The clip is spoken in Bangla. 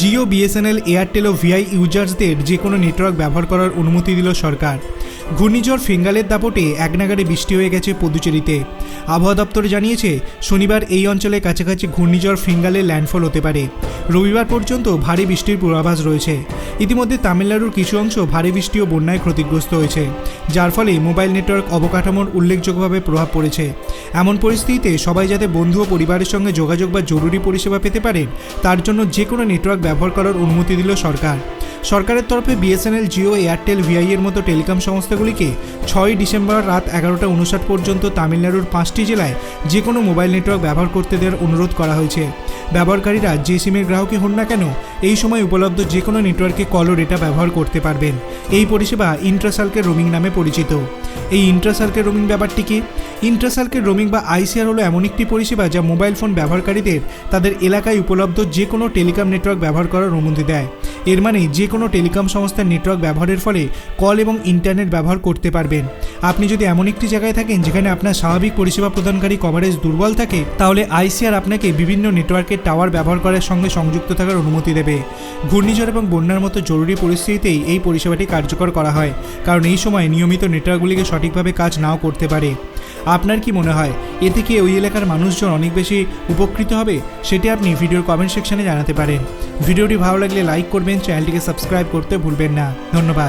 জিও, বিএসএনএল, এয়ারটেল ও ভিআই ইউজার্সদের যে কোনো নেটওয়ার্ক ব্যবহার করার অনুমতি দিল সরকার। ঘূর্ণিঝড় ফিঙ্গালের দাপটে একনাগাড়ে বৃষ্টি হয়ে গেছে পুদুচেরিতে। আবহাওয়া দপ্তর জানিয়েছে, শনিবার এই অঞ্চলে কাছাকাছি ঘূর্ণিঝড় ফিঙ্গালে ল্যান্ডফল হতে পারে। রবিবার পর্যন্ত ভারী বৃষ্টির পূর্বাভাস রয়েছে। ইতিমধ্যে তামিলনাড়ুর কিছু অংশ ভারী বৃষ্টি ও বন্যায় ক্ষতিগ্রস্ত হয়েছে, যার ফলে মোবাইল নেটওয়ার্ক অবকাঠামোর উল্লেখযোগ্যভাবে প্রভাব পড়েছে। এমন পরিস্থিতিতে সবাই যাতে বন্ধু ও পরিবারের সঙ্গে যোগাযোগ বা জরুরি পরিষেবা পেতে পারেন তার জন্য যে কোনো নেটওয়ার্ক ব্যবহার করার অনুমতি দিল সরকার। সরকারের তরফে বিএসএনএল জিও, এয়ারটেল, ভিআই এর মতো টেলিকম সংস্থাগুলিকে ছয়ই ডিসেম্বর রাত এগারোটা উনষাট পর্যন্ত তামিলনাড়ুর পাঁচটি জেলায় যে কোনো মোবাইল নেটওয়ার্ক ব্যবহার করতে দেওয়ার অনুরোধ করা হয়েছে। ব্যবহারকারীরা যে সিমের গ্রাহকই হন না কেন, এই সময় উপলব্ধ যে কোনো নেটওয়ার্কে কল ও ডেটা ব্যবহার করতে পারবেন। এই পরিষেবা ইন্ট্রাসার্কেল রোমিং নামে পরিচিত। এই ইন্ট্রাসার্কেল রোমিং ব্যাপারটি কি? ইন্ট্রাসার্কেল রোমিং বা আইসিআর হলো এমন একটি পরিষেবা যা মোবাইল ফোন ব্যবহারকারীদের তাদের এলাকায় উপলব্ধ যে কোনো টেলিকম নেটওয়ার্ক ব্যবহার করার অনুমতি দেয়। এর মানে যে কোনো টেলিকম সংস্থার নেটওয়ার্ক ব্যবহারের ফলে কল এবং ইন্টারনেট ব্যবহার করতে পারবেন। আপনি যদি এমন একটি জায়গায় থাকেন যেখানে আপনার স্বাভাবিক পরিষেবা প্রদানকারী কভারেজ দুর্বল থাকে, তাহলে আইসিআর আপনাকে বিভিন্ন নেটওয়ার্কের টাওয়ার ব্যবহার করার সঙ্গে সংযুক্ত থাকার অনুমতি দেবে। ঘূর্ণিঝড় এবং বন্যার মতো জরুরি পরিস্থিতিতেই এই পরিষেবাটি কার্যকর করা হয়, কারণ এই সময় নিয়মিত নেটওয়ার্কগুলিকে সঠিকভাবে কাজ নাও করতে পারে। আপনার কি মনে হয়? এ থেকে ওই এলাকার মানুষজন অনেক বেশি উপকৃত হবে? সেটি আপনি ভিডিওর কমেন্ট সেকশনে জানাতে পারেন। ভিডিওটি ভালো লাগলে লাইক করবেন চ্যানেলটিকে সাবস্ক্রাইব করতে ভুলবেন না। ধন্যবাদ।